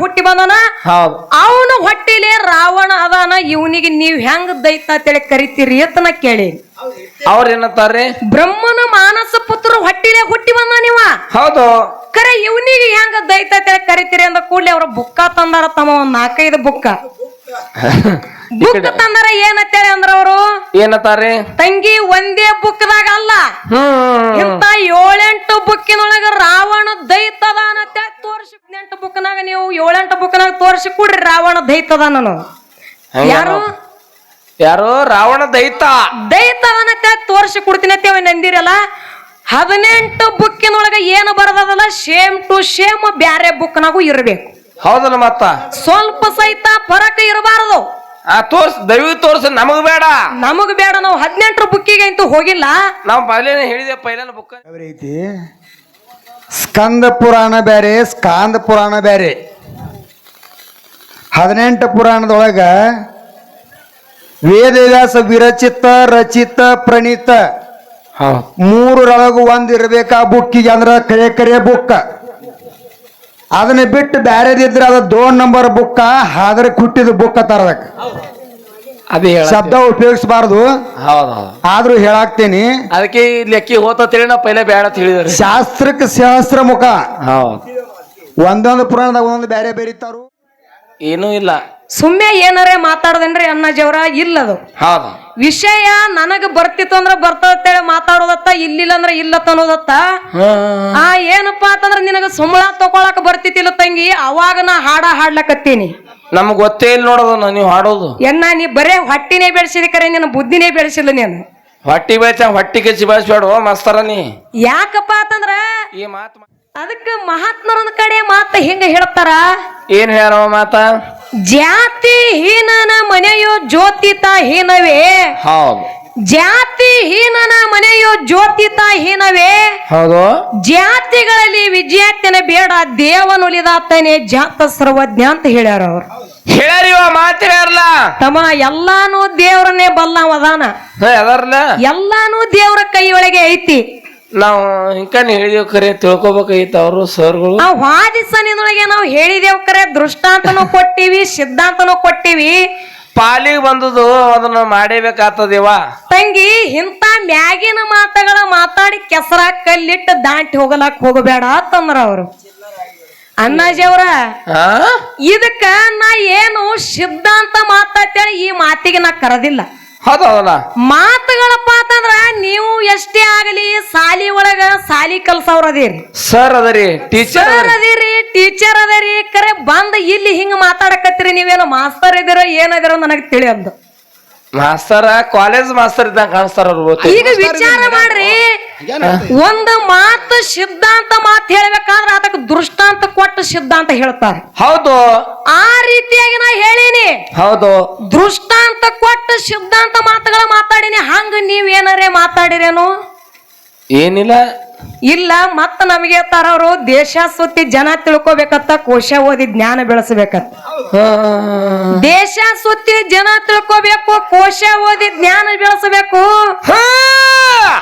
ಹುಟ್ಟಿ ಬಂದನ? ಹೌದು. ಅವನ ಹೊಟ್ಟಿಲೆ ರಾವಣ ಅದಾನ ಇವನಿಗೆ ನೀವ್ ಹೆಂಗ್ ದೈತ ಅಂತೇಳಿ ಕರಿತೀರಿ ಅಂತ ನಾ ಕೇಳಿ ಅವ್ರ ಏನಂತಾರ್ರಿ? ಬ್ರಹ್ಮನ ಮಾನಸ ಪುತ್ರ ಹೊಟ್ಟಿಲೆ ಹುಟ್ಟಿ ಬಂದ ನೀವ ಹೌದು. ಕರೆ ಇವನಿಗೆ ಹೆಂಗ ದೈತ ಅಂತೇಳಿ ಕರಿತೀರಿ ಅಂದ ಕೂಡಲೇ ಅವ್ರ ಬುಕ್ಕ ತಂದಾರ ತಮ್ಮ ಒಂದ್ ನಾಲ್ಕೈದು ಬುಕ್ಕ. ಬುಕ್ ತಂದಾರ ಏನಂತೇಳಿ ಅಂದ್ರ ಅವರು? ಏನಂತಾರ್ರಿ? ತಂಗಿ ಒಂದೇ ಬುಕ್ದಾಗ ಅಲ್ಲ. ಇಂತ ಏಳೆಂಟು ಬುಕ್ಕಿನೊಳಗ ರಾವಣ ದೈತದ ಅನ್ನತ್ತೆ ತೋರಿಸಿ ಎಂಟು ಬುಕ್ನಾಗ ನೀವು ಏಳೆಂಟು ಬುಕ್ನಾಗ ತೋರಿಸಿ ಕೊಡ್ರಿ ರಾವಣ ದೈತದ ನಾನು ಯಾರು? ಯಾರು? ರಾವಣ ದೈತ. ದೈತದಾನ ತೋರ್ಸಿ ತೋರಿಸಿ ಕೊಡ್ತೀನಿ ಅಂತೇವೆ ನಂದಿರಲ್ಲ. ಹದಿನೆಂಟು ಬುಕ್ಕಿನೊಳಗ ಏನು ಬರದಲ್ಲ ಸೇಮ್ ಟು ಸೇಮ್ ಬ್ಯಾರೆ ಬುಕ್ನಾಗೂ ಇರ್ಬೇಕು. ಹೌದಲ್ಲ ಮತ್ತ? ಸ್ವಲ್ಪ ಸಹಿತ ಫರಕ ಇರಬಾರದು. ಆ ತೋರ್ಸ್ ದಯವಿ ತೋರ್ಸ ನಮಗ್ ಬೇಡ. ನಮಗ್ ಬೇಡ ನಾವು ಹದಿನೆಂಟರ ಬುಕ್ಕಿಗೆ ಅಂತೂ ಹೋಗಿಲ್ಲ. ನಾವು ಪೈಲೇನೆ ಹೇಳಿದೆ ಪೈಲೇನ ಬುಕ್. ಐತಿ? ಸ್ಕಂದ ಪುರಾಣ ಬೇರೆ ಸ್ಕಾಂದ ಪುರಾಣ ಬೇರೆ ಹದಿನೆಂಟು ಪುರಾಣದೊಳಗ ವೇದವ್ಯಾಸ ವಿರಚಿತ ರಚಿತ ಪ್ರಣೀತ ಹೌದು. ಮೂರರೊಳಗು ಒಂದ್ ಇರ್ಬೇಕ ಆ ಬುಕ್ಕಿಗೆ ಅಂದ್ರ ಕರೆ ಕರೆ ಬುಕ್ಕ. ಅದನ್ನ ಬಿಟ್ಟು ಬ್ಯಾರೆದಿದ್ರೆ ಅದ ದೋನ್ ನಂಬರ್ ಬುಕ್ಕ ಹಾದ್ರೆ ಕುಟ್ಟಿದ ಬುಕ್ಕ ತರದಕ್ಕೆ ಅದೇ ಹೇಳ ಶಬ್ದ ಉಪಯೋಗಿಸಬಾರದು. ಹೌದು ಹೌದು ಆದ್ರೂ ಹೇಳಾಕ್ತೇನಿ. ಅದಕ್ಕೆ ಲೆಕ್ಕಿ ಹೋತೇಳಿ ನಾವು ಪೈಲೆ ಬೇಡ ಅಂತ ಶಾಸ್ತ್ರಕ್ಕೆ ಸಹಸ್ರ ಮುಖ. ಹೌದು. ಒಂದೊಂದು ಪುರಾಣದಾಗ ಒಂದೊಂದು ಬೇರೆ ಬೇರೆ ಇತ್ತಾರು ಏನೂ ಇಲ್ಲ. ಸುಮ್ಮನೆ ಏನಾರೇ ಮಾತಾಡದೇನ್ರಿ ಇಲ್ಲ ಇಲ್ಲದು. ಹೌದು. ವಿಷಯ ನನಗ ಬರ್ತಿತ್ತು ಅಂದ್ರ ಬರ್ತೇಳಿ ಮಾತಾಡೋದತ್ತ ಇಲ್ಲಿಲ್ಲ ಅಂದ್ರೆ ಇಲ್ಲ ಅನ್ನೋದತ್ತ. ಆ ಏನಪ್ಪಾ ಅಂತಂದ್ರೆ ನಿನಗ ಸುಮ್ಮಳ ತಕೊಳಕ್ ಬರ್ತಿತ್ತಿಲ್ಲ ತಂಗಿ ಅವಾಗ ನಾ ಹಾಡ ಹಾಡ್ಲಕತ್ತೀನಿ. ನಮ್ಗ್ ಗೊತ್ತೇ ಇಲ್ಲ ನೋಡೋದು ನೀವು ಹಾಡೋದು. ಎನ್ನ ನೀ ಬರೇ ಹೊಟ್ಟಿನೇ ಬೆಳೆಸಿದ ಕರೆ ನಿನ್ನ ಬುದ್ಧಿನೇ ಬೆಳೆಸಿಲ್ಲ ನೀನು. ಹೊಟ್ಟಿ ಬೆಳೆಸ ಹೊಟ್ಟಿ ಕೆಚ್ಚಿ ಬೆಳೆಸ್ಬೇಡ ಮಸ್ತರ ನೀ. ಯಾಕಪ್ಪ ಅಂತಂದ್ರ ಈ ಮಾತು ಅದಕ್ಕ ಮಹಾತ್ಮರನ ಕಡೆ ಮಾತ ಹಿಂಗ ಹೇಳ್ತಾರ? ಏನ್ ಹೇಳವ ಮಾತ? ಜಾತಿ ಹೀನನ ಮನೆಯೋ ಜ್ಯೋತಿತ ಹೀನವೇ ಹೌದು. ಜಾತಿ ಹೀನನ ಮನೆಯೋ ಜ್ಯೋತಿತ ಹೀನವೇ ಹೌದು. ಜಾತಿಗಳಲ್ಲಿ ವಿಜಯಾತ್ಯನ ಬೇಡ ದೇವನುಲಿದಾತನೇ ಜಾತ ಸರ್ವಜ್ಞ ಅಂತ ಹೇಳ್ಯಾರ ಅವ್ರು. ಹೇಳ್ಯಾರಿವ ಮಾತಿರಲ್ಲ ತಮ್ಮ ಎಲ್ಲಾನು ದೇವರನ್ನೇ ಬಲ್ಲವ ಅದಾನ. ಅದಾರಲ್ಲ ಎಲ್ಲಾನು ದೇವ್ರ ಕೈಯೊಳಗೆ ಐತಿ. ನಾವು ಹಿಂಕಾನೆ ಹೇಳಿದೇವ್ ಖರೆ ತಿಳ್ಕೊಬೇಕಾಗಿತ್ತು ಅವರು ಸರ್ಗಳು. ನಾವು ವಾದಿಸನಿನೊಳಗೆ ನಾವು ಹೇಳಿದೇವ್ ಕರೆ ದೃಷ್ಟಾಂತನೂ ಕೊಟ್ಟಿವಿ ಸಿದ್ಧಾಂತನೂ ಕೊಟ್ಟಿವಿ. ಪಾಲಿಗೆ ಬಂದದು ಅದನ್ನ ಮಾಡೇಬೇಕಾಗ್ತದೇವ ತಂಗಿ ಇಂತ ಮ್ಯಾಗಿನ ಮಾತುಗಳ ಮಾತಾಡಿ ಕೆಸರ ಕಲ್ಲಿಟ್ಟು ದಾಂಟಿ ಹೋಗಲಾಕ್ ಹೋಗಬೇಡ ಅಂತಂದ್ರ ಅವರು. ಅಣ್ಣಾಜಿಯವ್ರ ಹಾ ಇದಕ್ಕ ನಾ ಏನು ಸಿದ್ಧಾಂತ ಮಾತಾಡ್ತೇಳಿ ಈ ಮಾತಿಗೆ ನಾ ಕರೆದಿಲ್ಲ. ಹೌದಲ್ಲ? ಮಾತುಗಳಪ್ಪ ಅಂತಂದ್ರ ನೀವು ಎಷ್ಟೇ ಆಗಲಿ ಸಾಲಿ ಒಳಗ ಸಾಲಿ ಕಲ್ಸವ್ರ ಅದೀರಿ. ಸರ್ ಅದರಿ ಟೀಚರ್ ಸರ್ ಅದೀರಿ. ಟೀಚರ್ ಅದರಿ ಕರೆ ಬಂದ್ ಇಲ್ಲಿ ಹಿಂಗ ಮಾತಾಡಕತ್ತೀರಿ ನೀವೇನು ಮಾಸ್ತರ್ ಇದೀರೋ ಏನದಿರೋ ನನಗ್ ತಿಳಿಯಂದು ಮಾಸ್ತರ ಕಾಲೇಜ್ ಮಾಸ್ತರ್ ಇದ್ದಂಗ ಕಾಣಿಸ್ತಾರ ಅವ್ರು ಈಗ ವಿಚಾರ ಮಾಡ್ರಿ ಒಂದು ಮಾತು ಸಿದ್ಧಾಂತ ಮಾತು ಹೇಳಬೇಕಾದ್ರೆ ಅದಕ್ಕೆ ದೃಷ್ಟಾಂತ ಕೊಟ್ಟು ಸಿದ್ಧಾಂತ ಹೇಳ್ತಾರೆ. ಹೌದು. ಆ ರೀತಿಯಾಗಿ ನಾ ಹೇಳೀನಿ. ಹೌದು. ದೃಷ್ಟಾಂತ ಕೊಟ್ಟು ಸಿದ್ಧಾಂತ ಮಾತುಗಳ ಮಾತಾಡಿನಿ. ಹಂಗ ಏನಾರೇ ಮಾತಾಡಿರೇನು? ಏನಿಲ್ಲ. ಇಲ್ಲ ಮತ್ತ ನಮಗೆ ಅವರು ದೇಶ ಸುತ್ತಿ ಜನ ತಿಳ್ಕೊಬೇಕತ್ತ ಕೋಶ ಓದಿ ಜ್ಞಾನ ಬೆಳೆಸಬೇಕತ್ತ. ದೇಶ ಸುತ್ತಿ ಜನ ತಿಳ್ಕೊಬೇಕು ಕೋಶ ಓದಿ ಜ್ಞಾನ ಬೆಳೆಸಬೇಕು.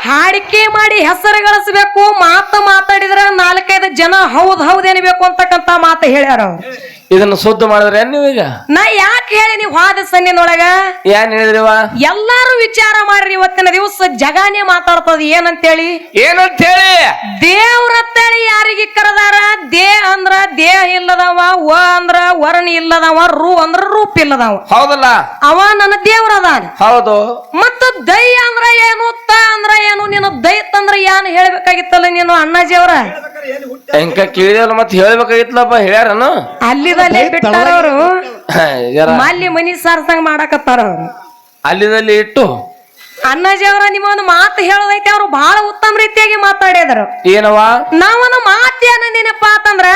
ಹಾಡಿಕೆ ಮಾಡಿ ಹೆಸರು ಗಳಿಸಬೇಕು ಮಾತು ಮಾತಾಡಿದ್ರೆ ನಾಲ್ಕೈದು ಜನ ಹೌದ್ ಹೌದ್ ಏನಬೇಕು ಅಂತಕ್ಕಂತ ಮಾತು ಹೇಳ್ಯಾರ ಅವ್ರು. ಇದನ್ನ ಶುದ್ಧ ಮಾಡಿದ್ರೆ ನೀವು ಈಗ? ನಾ ಯಾಕೆ ಹೇಳಿ ನೀವು ಹೋದ ಸನ್ನಿನೊಳಗ? ಏನ್ ಹೇಳಿದ್ರಿವ? ಎಲ್ಲಾರು ವಿಚಾರ ಮಾಡ್ರಿ ಇವತ್ತಿನ ದಿವಸ ಜಗಾನೇ ಮಾತಾಡ್ತದ ಏನಂತೇಳಿ? ಏನಂತ ಹೇಳಿ ದೇವ್ರತ್ತೇಳಿ ಯಾರಿಗೆ ಕರೆದಾರ? ದೇ ಅಂದ್ರ ದೇಹ ಇಲ್ಲದವ ವ ಅಂದ್ರ ವರ್ಣ ಇಲ್ಲದವ ರು ಅಂದ್ರ ರೂಪ ಇಲ್ಲದವ. ಹೌದಲ್ಲ? ಅವ ನನ್ನ ದೇವ್ರದಾನ ಹೌದು. ಮತ್ತು ದೈ ಅಂದ್ರ ಏನು ತ ಅಂದ್ರ ಏನು ನೀನು ದೈ ಅಂದ್ರ ಏನು ಹೇಳ್ಬೇಕಾಗಿತ್ತಲ್ಲ ನೀನು ಅಣ್ಣಾಜಿ ಅವ್ರ ಹೆಂಕ ಕೇಳಿದಲ್ಲ ಮತ್ತೆ ಹೇಳ್ಬೇಕಾಗಿತ್ಲಪ್ಪ ಹೇಳ್ಯಾರನು? ಅಲ್ಲಿದಲ್ಲಿ ಬಿಟ್ಟಾರ ಅವರು. ಮಲ್ಲಿ ಮನಿ ಸಾರ್ಸಂಗ್ ಮಾಡಕತ್ತಾರ ಅವ್ರು. ಅಲ್ಲಿದಲ್ಲಿ ಇಟ್ಟು ಅಣ್ಣಾಜಿ ನಿಮ್ಮ ಒಂದು ಮಾತು ಹೇಳೋದೈತೆ ಅವರು ಬಹಳ ಉತ್ತಮ ರೀತಿಯಾಗಿ ಮಾತಾಡಿದರು. ಏನವಾ ನಾವೊಂದು ಮಾತು ಏನಂದಿನಪ್ಪ ಅಂತಂದ್ರ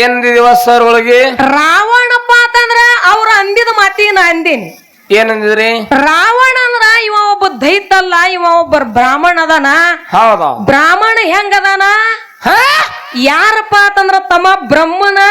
ಏನಂದಿದೀವ ಸರ್ ಒಳಗೆ? ರಾವಣಪ್ಪ ಅಂತಂದ್ರ ಅವ್ರ ಅಂದಿದ ಮಾತಿಗೆ ನಾ ಅಂದಿನಿ ಏನಂದಿದ್ರಿ ರಾವಣ ಅಂದ್ರ ಇವ ಒಬ್ಬ ದೈತಲ್ಲ ಇವ ಒಬ್ಬ ಬ್ರಾಹ್ಮಣ ಅದಾನ ಹೌದ ಬ್ರಾಹ್ಮಣ ಹೆಂಗದಾನ? ಯಾರಪ್ಪ ಅಂತಂದ್ರ ತಮ್ಮ ಬ್ರಹ್ಮನ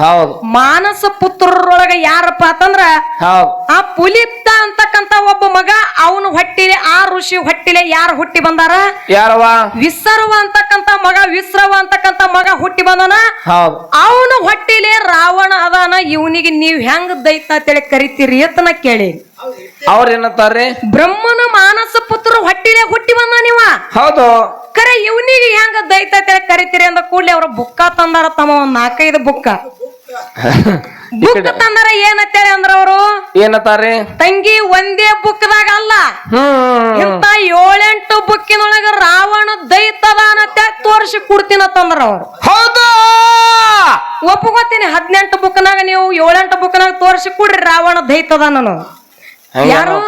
ಹೌದು. ಮಾನಸ ಪುತ್ರರೊಳಗ ಯಾರಪ್ಪ ಅಂತಂದ್ರ ಹೌದು. ಆ ಪುಲಿಪ್ತ ಅಂತಕ್ಕಂತ ಒಬ್ಬ ಮಗ ಅವನು ಹೊಟ್ಟಿಲೆ ಆ ಋಷಿ ಹೊಟ್ಟಿಲೆ ಯಾರು ಹುಟ್ಟಿ ಬಂದಾರ? ಯಾರವ ವಿಸರ್ವ ಅಂತಕ್ಕಂತ ಮಗ ವಿಸ್ರವ ಅಂತಕ್ಕಂತ ಮಗ ಹುಟ್ಟಿ ಬಂದನ? ಹೌದು. ಅವನು ಹೊಟ್ಟಿಲೆ ರಾವಣ ಅದಾನ ಇವನಿಗೆ ನೀವ್ ಹೆಂಗ್ ದೈತ ಅಂತೇಳಿ ಕರಿತೀರಿ ಅಂತ ನಾ ಕೇಳಿ ಅವ್ರ ಏನಂತಾರ್ರಿ? ಬ್ರಹ್ಮನ ಮಾನಸ ಪುತ್ರ ಹೊಟ್ಟಿಲೆ ಹುಟ್ಟಿ ಬಂದ ನೀವ? ಹೌದು. ಕರೆ ಇವನಿಗೆ ಹೆಂಗ ದೈತ ಕರಿತೀರಿ ಅಂದ ಕೂಡಲೇ ಅವ್ರ ಬುಕ್ಕ ತಂದಾರ ತಮ್ಮ ಒಂದ್ ನಾಲ್ಕೈದು ಬುಕ್ಕ. ಬುಕ್ ತಂದಾರ ಏನಂತೇಳಿ ಅಂದ್ರ ಅವರು? ಏನಂತಾರ್ರಿ? ತಂಗಿ ಒಂದೇ ಬುಕ್ದಾಗ ಅಲ್ಲ. ಹ್ಮ್. ಇಂತ ಏಳೆಂಟು ಬುಕ್ಕಿನೊಳಗ ರಾವಣ ದೈತದಾನತೆ ತೋರಿಸಿ ಕೊಡ್ತೀನ ತಂದ್ರ ಅವ್ರು. ಹೌದು. ಒಪ್ಪಗೋತೀನಿ ಹದಿನೆಂಟು ಬುಕ್ನಾಗ ನೀವು ಏಳೆಂಟು ಬುಕ್ನಾಗ ತೋರಿಸಿ ಕೊಡ್ರಿ ರಾವಣ ದೈತದಾನನು ಯಾರು?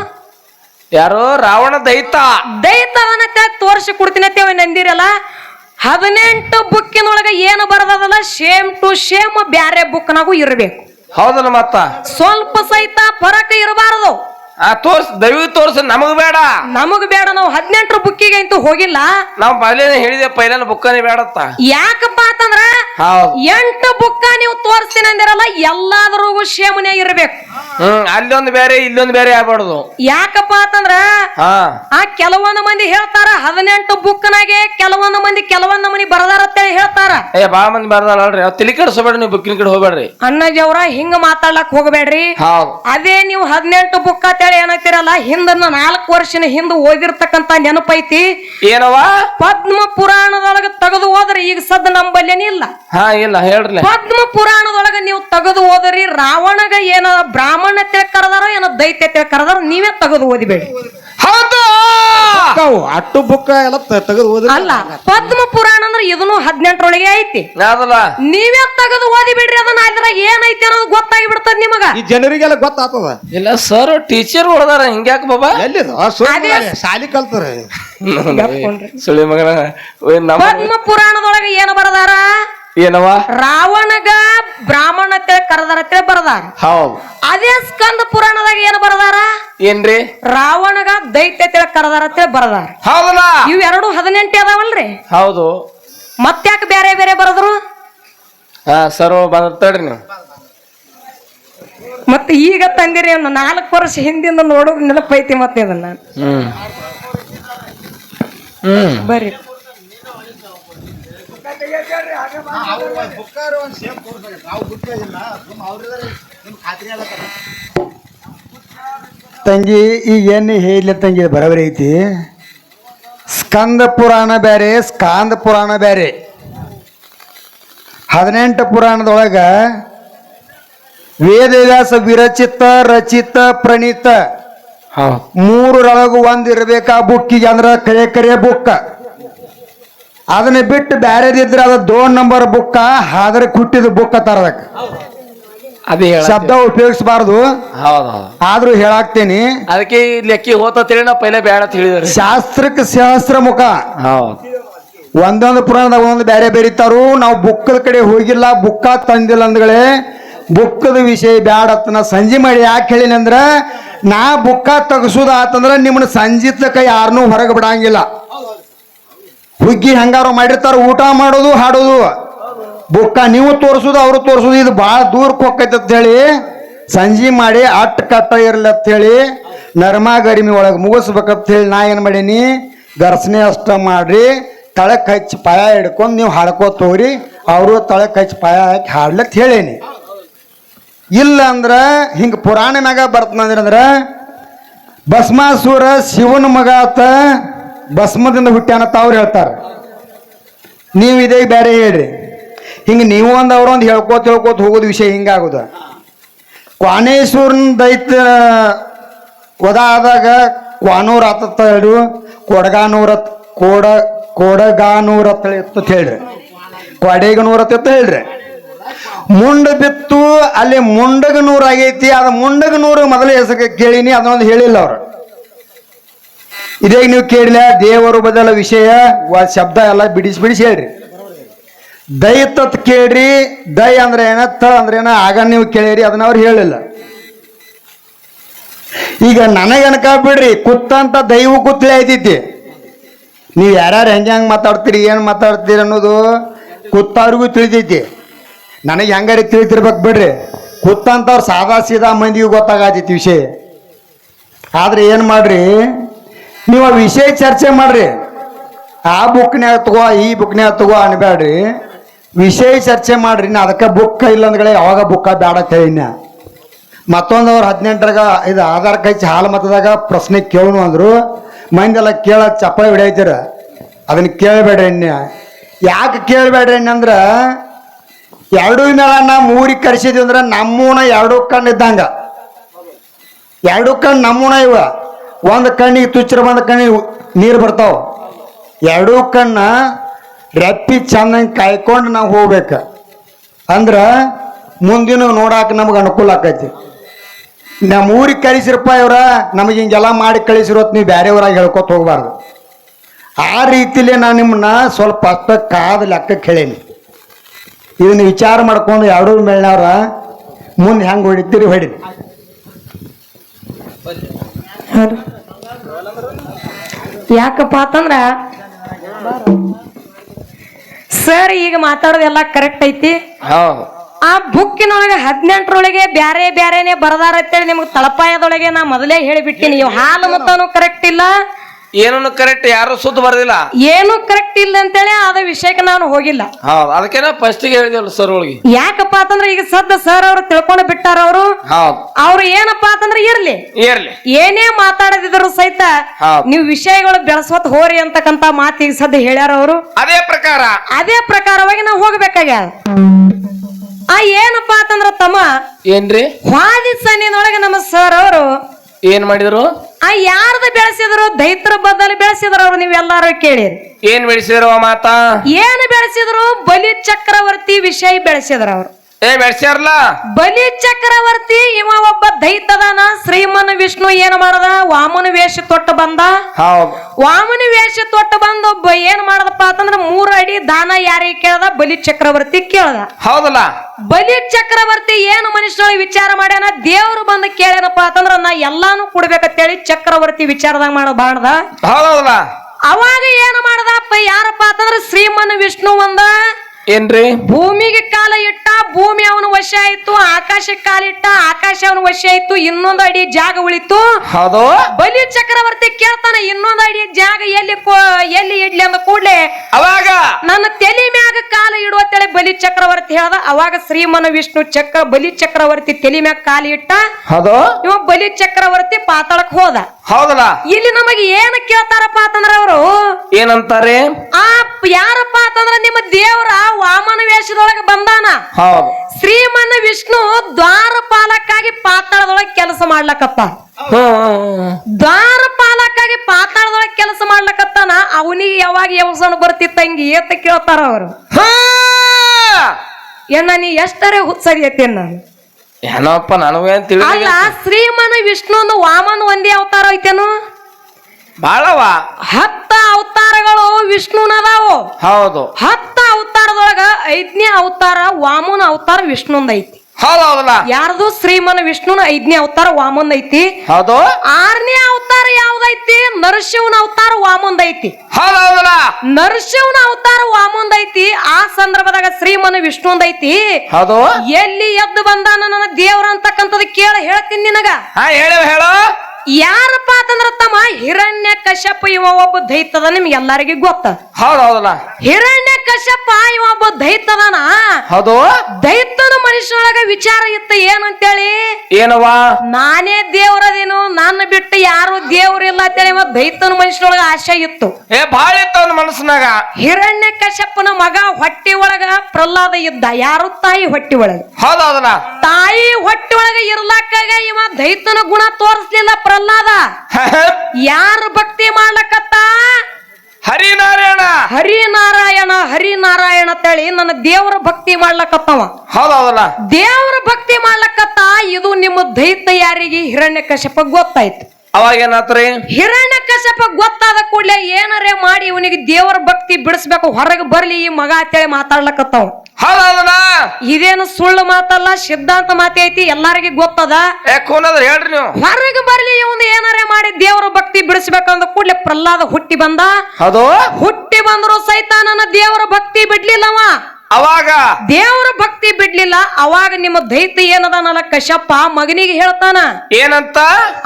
ಯಾರು? ರಾವಣ ದೈತ. ದೈತದಾನತೆ ತೋರಿಸಿ ಕೊಡ್ತೀನಿ ಅಂತ ನಂದಿರಲ್ಲ. ಹದಿನೆಂಟು ಬುಕ್ಕಿನೊಳಗ ಏನು ಬರದಲ್ಲ ಸೇಮ್ ಟು ಸೇಮ್ ಬ್ಯಾರೆ ಬುಕ್ನಾಗೂ ಇರಬೇಕು. ಹೌದಲ್ಲ ಮತ್ತ ಸ್ವಲ್ಪ ಸಹಿತ ಫರಕ ಇರಬಾರದು. ಆ ತೋರ್ಸ್ ದಯವಿ ತೋರ್ಸ ನಮಗ್ ಬೇಡ. ನಮಗ್ ಬೇಡ ನಾವು ಹದಿನೆಂಟರ ಬುಕ್ಕಿಗೆ ಅಂತೂ ಹೋಗಿಲ್ಲ. ನಾವು ಪೈಲೇನೆ ಹೇಳಿದೆ ಪೈಲೇನ ಬುಕ್ಕನೇ ಬೇಡತ್ತ ಯಾಕಪ್ಪ ಅಂತಂದ್ರ ಹೌದ್. ಎಂಟು ಬುಕ್ಕ ನೀವು ತೋರಿಸ್ತೀನಿ ಅಂದಿರಲ್ಲ ಎಲ್ಲಾದ್ರೂ ಸೇಮನೆ ಇರ್ಬೇಕು. ಹ್ಮ್ ಅಲ್ಲೊಂದ್ ಬೇರೆ ಇಲ್ಲೊಂದ್ ಬೇರೆ ಆಗ್ಬಾರ್ದು. ಯಾಕಪ್ಪ ಅಂತಂದ್ರ ಹಾ. ಆ ಕೆಲವೊಂದು ಮಂದಿ ಹೇಳ್ತಾರ ಹದಿನೆಂಟು ಬುಕ್ನಾಗೆ ಕೆಲವೊಂದು ಮಂದಿ ಕೆಲವೊಂದು ಮನಿ ಬರದಾರ ಅಂತೇಳಿ ಹೇಳ್ತಾರ. ಏ ಬಾ ಮಂದಿ ಬರದಾರಲ್ರಿ ಅವ್ ತಲಿ ಕೆಡಿಸ್ಬೇಡ್ರಿ ನೀವು ಬುಕ್ಕಿನ ಕಡೆ ಹೋಗ್ಬೇಡ್ರಿ. ಅಣ್ಣಜವ್ರ ಹಿಂಗ ಮಾತಾಡ್ಲಕ್ ಹೋಗಬೇಡ್ರಿ. ಹೌದ್. ಅದೇ ನೀವು ಹದಿನೆಂಟು ಬುಕ್ ಅಂತೇಳಿ ಏನಾಗ್ತಿರಲ್ಲ ಹಿಂದನ್ನ ನಾಲ್ಕು ವರ್ಷನ ಹಿಂದ ಓದಿರ್ತಕ್ಕಂತ ನೆನಪೈತಿ? ಏನವ ಪದ್ಮ ಪುರಾಣದೊಳಗ ತೆಗೆದು ಹೋದ್ರೆ ಈಗ ಸದ್ ನಂಬಲ್ಲೇನಿಲ್ಲ ಇಲ್ಲ. ಹಾ ಇಲ್ಲ ಹೇಳ್ರಿ. ಪದ್ಮ ಪುರಾಣದೊಳಗ ನೀವು ತೆಗೆದು ಹೋದ್ರಿ ರಾವಣಗ ಏನ ಬ್ರಾಹ್ಮಣ ತಿಳ್ಕರದಾರ ಏನೋ ದೈತ್ಯ ತಿಳ್ಕರದಾರ ನೀವೇ ತೆಗೆದು ಓದಿಬೇಡಿ. ಹೌದು! ಅವು ಅಟ್ಟು ಬುಕ್ಕ ಎಲ್ಲ ತೆಗೆದು ಓದಿ ಅಲ್ಲ ಪದ್ಮ ಪುರಾಣ ಅಂದ್ರೆ ಇದನ್ನು ಹದಿನೆಂಟರೊಳಗೆ ಐತಿ. ಅದಲ್ಲ ನೀವೇ ತೆಗೆದು ಓದಿಬಿಡ್ರಿ ಅದನ್ನ ಅದ್ರಾಗ ಏನೈತಿ ಅನ್ನೋದು ಗೊತ್ತಾಗಿ ಬಿಡ್ತದ ನಿಮಗ. ಈ ಜನರಿಗೆಲ್ಲ ಗೊತ್ತಾಗ್ತದ. ಇಲ್ಲ ಸರ್ ಟೀಚರ್ ಹೊಡೆದಾರ ಹಿಂಗ್ಯಾಕ ಬಾಬಾ? ಎಲ್ಲಿದು? ಶಾಲಿ ಕಲ್ತಾರೆ ಸುಳಿ ಮಗನ ಓಯ್ ನಮ್ಮ ಪದ್ಮ ಪುರಾಣದೊಳಗೆ ಏನು ಬರದಾರ? ಏನವ? ರಾವಣಗ ಬ್ರಾಹ್ಮಣ ಅಂತೇಳಿ ಕರದಾರ ತಿಳಿ ಬರದಾರ. ಹೌದ್. ಅದೇ ಸ್ಕಂದ ಪುರಾಣದಾಗ ಏನು ಬರದಾರ? ಏನ್ರಿ? ರಾವಣಗ ದೈತ್ಯ ತಿಳಿ ಕರದಾರ ಅಂತೇಳಿ ಬರದಾರ. ಹೌದಲ್ಲ ಇವ್ ಎರಡು ಹದಿನೆಂಟು ಅದಾವಲ್ರಿ. ಹೌದು. ಮತ್ತ್ಯಾಕ ಬೇರೆ ಬೇರೆ ಬರದ್ರು? ಹಾ ಸರ್ ಬಂದ್ರಿ ನೀವು. ಮತ್ತೆ ಈಗ ತಂದಿರಿ ಒಂದು ನಾಲ್ಕು ವರ್ಷ ಹಿಂದಿಂದ ನೋಡೋ ನೆನಪೈತಿ ಮತ್ತೆ ಅದನ್ನ ಹ್ಮ್. ಹ್ಮ್. ಬರ್ರಿ. ತಂಗಿ ಈಗ ಏನು ಹೇಳಲಿ ತಂಗಿ ಬರಬರಿ ಐತಿ? ಸ್ಕಂದ ಪುರಾಣ ಬೇರೆ ಸ್ಕಾಂದ ಪುರಾಣ ಬೇರೆ ಹದಿನೆಂಟು ಪುರಾಣದೊಳಗ ವೇದವ್ಯಾಸ ವಿರಚಿತ ರಚಿತ ಪ್ರಣೀತ. ಮೂರರೊಳಗೆ ಒಂದು ಒಂದ್ ಇರ್ಬೇಕಾ ಬುಕ್ಕಿಗೆ ಅಂದ್ರ ಕರೆ ಕರೆ ಬುಕ್ಕ. ಅದನ್ನ ಬಿಟ್ಟು ಬ್ಯಾರೇದಿದ್ರೆ ಅದು ದೋನ್ ನಂಬರ್ ಬುಕ್ಕ ಹಾದ್ರೆ ಕುಟ್ಟಿದ ಬುಕ್ಕ ತರದಕ್ಕೆ ಅದೇ ಶಬ್ದ ಉಪಯೋಗಿಸಬಾರದು. ಹೌದ್ ಆದ್ರೂ ಹೇಳಾಕ್ತೇನಿ. ಅದಕ್ಕೆ ಲೆಕ್ಕಿ ಹೋತೇಳಿ ನಾವು ಪೈಲೆ ಬೇಡ ಅಂತ ಹೇಳಿದ್ರಿ. ಶಾಸ್ತ್ರಕ್ಕೆ ಸಹಸ್ರ ಮುಖ. ಒಂದೊಂದು ಪುರಾಣದಾಗ ಒಂದೊಂದು ಬೇರೆ ಬೇರಿತಾರು ನಾವು ಬುಕ್ಕದ ಕಡೆ ಹೋಗಿಲ್ಲ ಬುಕ್ಕ ತಂದಿಲ್ಲ ಅಂದ್ಗಳೇ ಬುಕ್ಕದ ವಿಷಯ ಬ್ಯಾಡ ನಾ ಸಂಜೆ ಮಾಡಿ ಯಾಕೆ ಹೇಳಿನಂದ್ರ ನಾ ಬುಕ್ಕ ತೆಗಸುದ ಆತಂದ್ರ ನಿಮ್ಮನ್ನ ಕೈ ಯಾರನ್ನೂ ಹೊರಗೆ ಬಿಡಂಗಿಲ್ಲ. ಹುಗ್ಗಿ ಹಂಗಾರ ಮಾಡಿರ್ತಾರ, ಊಟ ಮಾಡೋದು, ಹಾಡೋದು. ಬುಕ್ಕ ನೀವು ತೋರಿಸೋದು, ಅವರು ತೋರಿಸೋದು. ಇದು ಭಾಳ ದೂರಕ್ಕೆ ಹೋಗ್ತೈತೆ ಅಂತ ಹೇಳಿ, ಸಂಜೆ ಮಾಡಿ ಅಟ್ ಕಟ್ಟ ಇರ್ಲಿ ಅಂತ ಹೇಳಿ, ನರ್ಮ ಗರಿಮಿ ಒಳಗೆ ಮುಗಿಸ್ಬೇಕಂತ ಹೇಳಿ ನಾ ಏನು ಮಾಡೀನಿ, ಗರ್ಸನೆ ಅಷ್ಟ ಮಾಡ್ರಿ ತಳಕ್ಕೆ ಹಚ್ಚಿ ಪಾಯ ಹಿಡ್ಕೊಂಡು ನೀವು ಹಾಡ್ಕೋತ ಹೋಗ್ರಿ, ಅವರು ತಳಕ್ಕೆ ಹಚ್ಚಿ ಪಾಯ ಹಾಕಿ ಹಾಡ್ಲತ್ ಹೇಳೇನಿ. ಇಲ್ಲ ಅಂದ್ರೆ ಹಿಂಗ ಪುರಾಣ ಮ್ಯಾಗ ಅಂದ್ರೆ, ಭಸ್ಮಾಸುರ ಶಿವನ ಮಗಾತ ಭಸ್ಮದಿಂದ ಹುಟ್ಟ್ಯಾನತ್ತ ಅವ್ರು ಹೇಳ್ತಾರೆ. ನೀವು ಇದೇ ಬೇರೆ ಹೇಳ್ರಿ. ಹಿಂಗ ನೀವು ಒಂದ್ ಅವ್ರ ಒಂದು ಹೇಳ್ಕೋತ ಹೇಳ್ಕೋತ ಹೋಗೋದು ವಿಷಯ ಹಿಂಗಾಗುದ ಕ್ವಾನೇಶ್ವರನ ದೈತ್ಯ ವದ ಆದಾಗ ಕ್ವಾನೂರ್ ಆತತ್ತ ಹೇಳು ಕೊಡಗಾನೂರ ಕೋಡ, ಕೊಡಗಾನೂರ ಇತ್ತು ಹೇಳ್ರಿ. ಕೊಡೆಗನೂರ ಹತ್ತಿತ್ತು ಹೇಳ್ರಿ. ಮುಂಡ ಬಿತ್ತು, ಅಲ್ಲಿ ಮುಂಡಗನೂರ್ ಆಗೈತಿ. ಅದು ಮುಂಡಗನೂರು ಮೊದಲ ಹೆಸರು ಕೇಳಿನಿ, ಅದನ್ನೊಂದು ಹೇಳಿಲ್ಲ ಅವ್ರು. ಇದೇ ನೀವು ಕೇಳಿಲ್ಲ, ದೇವರು ಬದಲ ವಿಷಯ ಶಬ್ದ ಎಲ್ಲ ಬಿಡಿಸಿ ಬಿಡಿಸಿ ಹೇಳ್ರಿ. ದೈತತ್ ಕೇಳ್ರಿ ದೈ ಅಂದ್ರೆ ಏನ, ತ ಅಂದ್ರೆ ಏನ, ಆಗ ನೀವು ಕೇಳಿರಿ, ಅದನ್ನ ಅವ್ರು ಹೇಳಿಲ್ಲ. ಈಗ ನನಗೆ ಅನ್ಕ ಬಿಡ್ರಿ, ಕುತ್ತಂತ ದೈವ ಕುತ್ತಲೆ ಐತೈತಿ ನೀವು ಯಾರ್ಯಾರು ಹೆಂಗೆ ಹೆಂಗೆ ಮಾತಾಡ್ತೀರಿ, ಏನು ಮಾತಾಡ್ತೀರಿ ಅನ್ನೋದು ಕುತ್ತವ್ರಿಗೂ ತಿಳಿತೈತಿ ನನಗೆ ಹೆಂಗಾರಿ ತಿಳಿತಿರ್ಬೇಕು ಬಿಡ್ರಿ. ಕುತ್ತಂತವ್ರು ಸಾದಾ ಸೀದಾ ಮಂದಿಗೂ ಗೊತ್ತಾಗತೈತಿ ವಿಷಯ. ಆದ್ರೆ ಏನು ಮಾಡ್ರಿ ನೀವು ಆ ವಿಷಯ ಚರ್ಚೆ ಮಾಡ್ರಿ. ಆ ಬುಕ್ನ್ಯಾಗ ತಗೋ, ಈ ಬುಕ್ನ್ಯಾಗ ತಗೋ ಅನ್ಬೇಡ್ರಿ ವಿಷಯ ಚರ್ಚೆ ಮಾಡ್ರಿ, ನಾ ಅದಕ್ಕೆ ಬುಕ್ ಇಲ್ಲ ಅಂದ್ಗಳೇ ಯಾವಾಗ ಬುಕ್ಕ ಬೇಡ ಹೇಳಿನ ಮತ್ತೊಂದು ಅವ್ರು ಹದಿನೆಂಟರಾಗ ಇದು ಆಧಾರ್ ಕೈ ಹಾಲು ಮತದಾಗ ಪ್ರಶ್ನೆ ಕೇಳೋನು ಅಂದ್ರು. ಮಂದೆಲ್ಲ ಕೇಳ ಚಪ್ಪಳೆ ಹೊಡಿಯೈತಿರ ಅದನ್ನ ಕೇಳಬೇಡ್ರಿ ಎಣ್ಣೆ ಯಾಕೆ ಕೇಳಬೇಡ್ರಿ ಎಣ್ಣೆ ಅಂದ್ರೆ, ಎರಡು ಮೇಳ ನಾ ಮೂರಿಗೆ ಕರೆಸಿದ್ವಿ ಅಂದ್ರೆ ನಮ್ಮೂನ ಎರಡು ಕಣ್ಣು ಇದ್ದಂಗ. ಎರಡು ಕಣ್ಣು ನಮ್ಮೂನ ಇವ. ಒಂದು ಕಣ್ಣಿಗೆ ತುಚ್ಚರ ಬಂದ ಕಣ್ಣಿಗೆ ನೀರು ಬರ್ತಾವ. ಎರಡೂ ಕಣ್ಣ ರೆಪ್ಪಿ ಚೆನ್ನಾಗಿ ಕಾಯ್ಕೊಂಡು ನಾವು ಹೋಗ್ಬೇಕು. ಅಂದ್ರೆ ಮುಂದಿನ ನೋಡಾಕ ನಮ್ಗೆ ಅನುಕೂಲ ಆಕೈತಿ. ನಮ್ಮ ಊರಿಗೆ ಕಳಿಸಿರಪ್ಪ ಇವ್ರ, ನಮಗೆ ಹಿಂಗೆಲ್ಲ ಮಾಡಿ ಕಳಿಸಿರೋತ್ ನೀವು ಬೇರೆಯವರಾಗಿ ಹೇಳ್ಕೊತ ಹೋಗ್ಬಾರ್ದು. ಆ ರೀತಿಲಿ ನಾನು ನಿಮ್ಮನ್ನ ಸ್ವಲ್ಪ ಅಷ್ಟ ಕಾದ ಲೆಕ್ಕಕ್ಕೆ ಹೇಳೀನಿ. ಇದನ್ನ ವಿಚಾರ ಮಾಡ್ಕೊಂಡು ಎರಡೂ ಮೇಳ್ನವ್ರ ಮುಂದೆ ಹೆಂಗೆ ಹೊಡಿತೀರಿ ಹೊಡಿರಿ ಯಾಕಪ್ಪ ಅಂತಂದ್ರ ಸರ್ ಈಗ ಮಾತಾಡೋದೆಲ್ಲ ಕರೆಕ್ಟ್ ಐತಿ? ಆ ಬುಕ್ಕಿನೊಳಗೆ ಹದಿನೆಂಟರೊಳಗೆ ಬ್ಯಾರೆ ಬ್ಯಾರೆನೆ ಬರದಾರ ಅಂತೇಳಿ ನಿಮ್ಗೆ ತಳಪಾಯದೊಳಗೆ ನಾ ಮೊದಲೇ ಹೇಳಿಬಿಟ್ಟಿನಿ. ನೀವು ಹಾಲು ಮತ್ತನು ಕರೆಕ್ಟ್ ಇಲ್ಲ. ಏನನ್ನು ಕರೆಕ್ಟ್ ಯಾರು ಸುದ್ದ ಬರ್ದಿಲ್ಲ? ಏನು ಕರೆಕ್ಟ್ ಇಲ್ಲ ಅಂತೇಳಿ ಅದ ವಿಷಯಕ್ಕೆ ನಾನು ಹೋಗಿಲ್ಲ. ಹೌದು ಅದಕ್ಕೇನ ಫಸ್ಟಿಗೆ ಹೇಳಿದೆ ಸರ್ ಒಳಗೆ ಯಾಕಪ್ಪ ಅಂತಂದ್ರೆ ಈಗ ಸದ್ದ ಸರ್ ಅವರು ತಿಳ್ಕೊಂಡು ಬಿಟ್ಟಾರ ಅವರು? ಹೌದು. ಅವ್ರು ಏನಪ್ಪಾ ಅಂತಂದ್ರೆ ಇರ್ಲಿ. ಇರ್ಲಿ. ಏನೇ ಮಾತಾಡದಿದ್ರು ಸಹಿತ ಹೌದು. ನೀವು ವಿಷಯಗಳು ಬೆಳೆಸೋತ್ ಹೋರಿ ಅಂತಕ್ಕಂತ ಮಾತು ಈಗ ಸದ್ದ ಹೇಳ್ಯಾರ ಅವರು. ಅದೇ ಪ್ರಕಾರ. ಅದೇ ಪ್ರಕಾರವಾಗಿ ನಾವು ಹೋಗ್ಬೇಕಾಗ್ಯದ ಆ ಏನಪ್ಪಾ ಅಂತಂದ್ರ ತಮ್ಮ ಏನ್ರಿ? ಹಾದಿ ಸನ್ನಿನೊಳಗೆ ನಮ್ಮ ಸರ್ ಅವರು ಏನ್ ಮಾಡಿದ್ರು? ಆ ಯಾರ್ದ ಬೆಳೆಸಿದ್ರು? ದೈತ್ರ ಬದಲು ಬೆಳೆಸಿದ್ರು ಅವ್ರು ನೀವೆಲ್ಲಾರು ಕೇಳಿ. ಏನ್ ಬೆಳೆಸಿದ್ರು ಮಾತಾ? ಏನ್ ಬೆಳೆಸಿದ್ರು? ಬಲಿ ಚಕ್ರವರ್ತಿ ವಿಷಯ ಬೆಳೆಸಿದ್ರು ಅವ್ರು. ಏ ಬೆಳೆಸ್ಯಾರಲ್ಲ ಬಲಿ ಚಕ್ರವರ್ತಿ ಇವ ಒಬ್ಬ ದೈತದಾನ ಶ್ರೀಮನ್ ವಿಷ್ಣು ಏನ್ ಮಾಡದ? ವಾಮನ ವೇಷ ತೊಟ್ಟು ಬಂದ. ಹೌದು. ವಾಮನ ವೇಷ ತೊಟ್ಟು ಬಂದು ಒಬ್ಬ ಏನ್ ಮಾಡದಪ್ಪ ಅಂತಂದ್ರ ಮೂರ ಅಡಿ ದಾನ ಯಾರಿಗೆ ಕೇಳದ? ಬಲಿ ಚಕ್ರವರ್ತಿ ಕೇಳದ. ಹೌದಲ್ಲ? ಬಲಿ ಚಕ್ರವರ್ತಿ ಏನು ಮನುಷ್ಯನೊಳಗೆ ವಿಚಾರ ಮಾಡ್ಯಾನ? ದೇವ್ರು ಬಂದು ಕೇಳ್ಯಾನಪ್ಪ ಅಂತಂದ್ರ ನಾ ಎಲ್ಲಾನು ಕೊಡ್ಬೇಕಂತೇಳಿ ಚಕ್ರವರ್ತಿ ವಿಚಾರದಾಗ ಮಾಡ ಬಾಣದ. ಹೌದಲ್ಲ ಅವಾಗ ಏನು ಮಾಡದಪ್ಪ ಯಾರಪ್ಪ ಅಂತಂದ್ರ ಶ್ರೀಮನ್ ವಿಷ್ಣು ಒಂದ ಏನ್ರಿ? ಭೂಮಿಗೆ ಕಾಲ ಇಟ್ಟ ಭೂಮಿ ಅವನ ವಶ ಆಯ್ತು ಆಕಾಶಕ್ಕೆ ಕಾಲಿಟ್ಟ ಆಕಾಶ ಅವನ ವಶ ಆಯ್ತು ಇನ್ನೊಂದು ಅಡಿ ಜಾಗ ಉಳಿತು. ಹೌದು. ಬಲಿ ಚಕ್ರವರ್ತಿ ಕೇಳ್ತಾನೆ ಇನ್ನೊಂದು ಅಡಿ ಜಾಗ ಎಲ್ಲಿ ಕೋ- ಎಲ್ಲಿ ಇಡ್ಲಿ ಅಂದ ಕೂಡ್ಲೆ? ಅವಾಗ? ನನ್ನ ತಲೆ ಮ್ಯಾಗ ಕಾಲ ಇಡುವತ್ತೇಳಿ ಬಲಿ ಚಕ್ರವರ್ತಿ ಹೇಳ್ದ ಅವಾಗ ಶ್ರೀಮನ ವಿಷ್ಣು ಚಕ್ರ ಬಲಿ ಚಕ್ರವರ್ತಿ ತಲೆ ಮ್ಯಾಗ ಕಾಲ ಇಟ್ಟ. ಹೌದು. ಇವ ಬಲಿ ಚಕ್ರವರ್ತಿ ಪಾತಾಳಕ್ ಹೋದ. ಹೌದಲ್ಲ? ಇಲ್ಲಿ ನಮಗೆ ಏನು ಕೇಳ್ತಾರಪ್ಪ ಅಂತಂದ್ರೆ ಅವರು ಏನಂತಾರೆ? ಆ ಯಾರಪ್ಪ ಅಂತಂದ್ರೆ ನಿಮ್ಮ ದೇವರ ವಾಮನ ವೇಷದೊಳಗೆ ಬಂದಾನ. ಹೌದು. ಶ್ರೀಮನ್ ವಿಷ್ಣು ದ್ವಾರಪಾಲಕ್ಕಾಗಿ ಪಾತಾಳದೊಳಗೆ ಕೆಲಸ ಮಾಡ್ಲಕತ್ತ. ದ್ವಾರಪಾಲಕ್ಕಾಗಿ ಪಾತಾಳದೊಳಗೆ ಕೆಲಸ ಮಾಡ್ಲಕತ್ತಾನ ಅವನಿಗೆ ಯಾವಾಗ ಯವಸನ ಬರ್ತಿತ್ತಂಗಿ ಏತ ಕೇಳ್ತಾರ ಅವರು. ಹಾ. ಏನ ನೀ ಎಷ್ಟರೇ ಹುಚ್ಚರಿಯತ್ತೆ ನಾನು ಏನಪ್ಪ ನನಗೆ ತಿಳಿ ಅಲ್ಲ ಶ್ರೀಮನ ವಿಷ್ಣು ಒಂದು ವಾಮನ ಒಂದೇ ಅವತಾರ ಐತೇನು? ಬಾಳವ. ಹತ್ತ ಅವತಾರಗಳು ವಿಷ್ಣುನದಾವು. ಹೌದು. ಹತ್ತ ಅವತಾರದೊಳಗ ಐದನೇ ಅವತಾರ ವಾಮನ ಅವತಾರ ವಿಷ್ಣುಂದ ಐತಿ ಹೌದಲ್ಲ? ಯಾರ್ದು? ಶ್ರೀಮನ್ ವಿಷ್ಣುನ ಐದನೇ ಅವತಾರ ವಾಮನ್ ಐತಿ ಹೌದು? ಆರನೇ ಅವತಾರ ಯಾವ್ದೈತಿ? ನರಸಿಂಹನ ಅವತಾರ ವಾಮಂದ ಐತಿ ಹೌದಲ್ಲ? ನರಸಿಂಹನ ಅವತಾರ ವಾಮಂದ ಐತಿ ಆ ಸಂದರ್ಭದಾಗ ಶ್ರೀಮನ್ ವಿಷ್ಣುಂದ ಐತಿ ಹೌದು? ಎಲ್ಲಿ ಎದ್ದು ಬಂದಾನ ನನ್ನ ದೇವ್ರ ಅಂತಕ್ಕಂಥದ್ದು ಕೇಳ ಹೇಳ್ತೀನಿ ನಿನಗ. ಹೇಳು ಹೇಳು. ಯಾರಪ್ಪ ಅಂತಂದ್ರ ತಮ್ಮ ಹಿರಣ್ಯ ಕಶ್ಯಪ ಇವ ಒಬ್ಬ ದೈತದ ನಿಮ್ಗೆ ಎಲ್ಲರಿಗೂ ಗೊತ್ತ? ಹೌದು ಹೌದಲ್ಲ ಹಿರಣ್ಯ ಕಶ್ಯಪ್ಪ ಇವ ಒಬ್ಬ ದೈತದನ ಹೌದು. ದೈತನ ಮನುಷ್ಯನೊಳಗ ವಿಚಾರ ಇತ್ತ ಏನಂತೇಳಿ? ಏನವ ನಾನೇ ದೇವರದೇನು ನನ್ನ ಬಿಟ್ಟು ಯಾರು ದೇವ್ರಿಲ್ಲ ಅಂತೇಳಿ ಇವ ದೈತನ ಮನುಷ್ಯನೊಳಗ ಆಶೆ ಇತ್ತು. ಏ ಬಾಳ ಇತ್ತ ಅವನ ಮನಸ್ಸಿನಾಗ. ಹಿರಣ್ಯ ಕಶ್ಯಪ್ಪನ ಮಗ ಹೊಟ್ಟಿ ಒಳಗ ಪ್ರಹ್ಲಾದ ಇದ್ದ. ಯಾರು ತಾಯಿ ಹೊಟ್ಟಿ ಒಳಗ? ಹೌದು ಹೌದಲ್ಲ ತಾಯಿ ಹೊಟ್ಟಿ ಒಳಗ ಇರ್ಲಾಕಾಗ ಇವ ದೈತನ ಗುಣ ತೋರಿಸ್ಲಿಲ್ಲ ಪ್ರಹ್ಲಾದ ಯಾರು ಭಕ್ತಿ ಮಾಡ್ಲಕತ್ತ? ಹರಿನಾರಾಯಣ. ಹರಿನಾರಾಯಣ ಹರಿನಾರಾಯಣ ತಳಿ ನನ್ನ ದೇವರ ಭಕ್ತಿ ಮಾಡ್ಲಕತ್ತವ. ಹೌದು ಹೌದಲ್ಲ ದೇವರ ಭಕ್ತಿ ಮಾಡ್ಲಕತ್ತ? ಇದು ನಿಮ್ಮ ದೈತ ಯಾರಿಗೆ? ಹಿರಣ್ಯ ಕಶ್ಯಪ ಗೊತ್ತಾಯ್ತು. ಅವಾಗ ಏನಾತ್ರಿ? ಹಿರಣ್ಯ ಕಶ್ಯಪ ಗೊತ್ತಾದ ಕೂಡಲೇ ಏನರೇ ಮಾಡಿ ಇವನಿಗೆ ದೇವರ ಭಕ್ತಿ ಬಿಡಿಸ್ಬೇಕು ಹೊರಗೆ ಬರ್ಲಿ ಈ ಮಗ ಅಂತೇಳಿ ಮಾತಾಡ್ಲಕತ್ತವ. ಇದೇನು ಸುಳ್ಳು ಮಾತಲ್ಲ ಸಿದ್ಧಾಂತ ಮಾತೆ ಐತಿ ಎಲ್ಲಾರಿಗೆ ಗೊತ್ತದ? ಏ ಕೂನದ್ರ ಹೇಳ್ರಿ ನೀವು. ಹೊರಗೆ ಬರ್ಲಿ ಇವನು ಏನಾರೇ ಮಾಡಿ ದೇವರ ಭಕ್ತಿ ಬಿಡಿಸ್ಬೇಕಂದ ಕೂಡಲೇ ಪ್ರಹ್ಲಾದ ಹುಟ್ಟಿ ಬಂದ. ಹೌದು? ಹುಟ್ಟಿ ಬಂದ್ರು ಸಹಿತ ನನ್ನ ದೇವರ ಭಕ್ತಿ ಬಿಡ್ಲಿಲ್ಲವ. ಅವಾಗ ದೇವರ ಭಕ್ತಿ ಬಿಡ್ಲಿಲ್ಲ. ಅವಾಗ ನಿಮ್ಮ ದೈತ್ಯ ಏನದಾನಲ್ಲ? ಕಶ್ಯಪ್ಪ ಮಗನಿಗೆ ಹೇಳ್ತಾನ. ಏನಂತ?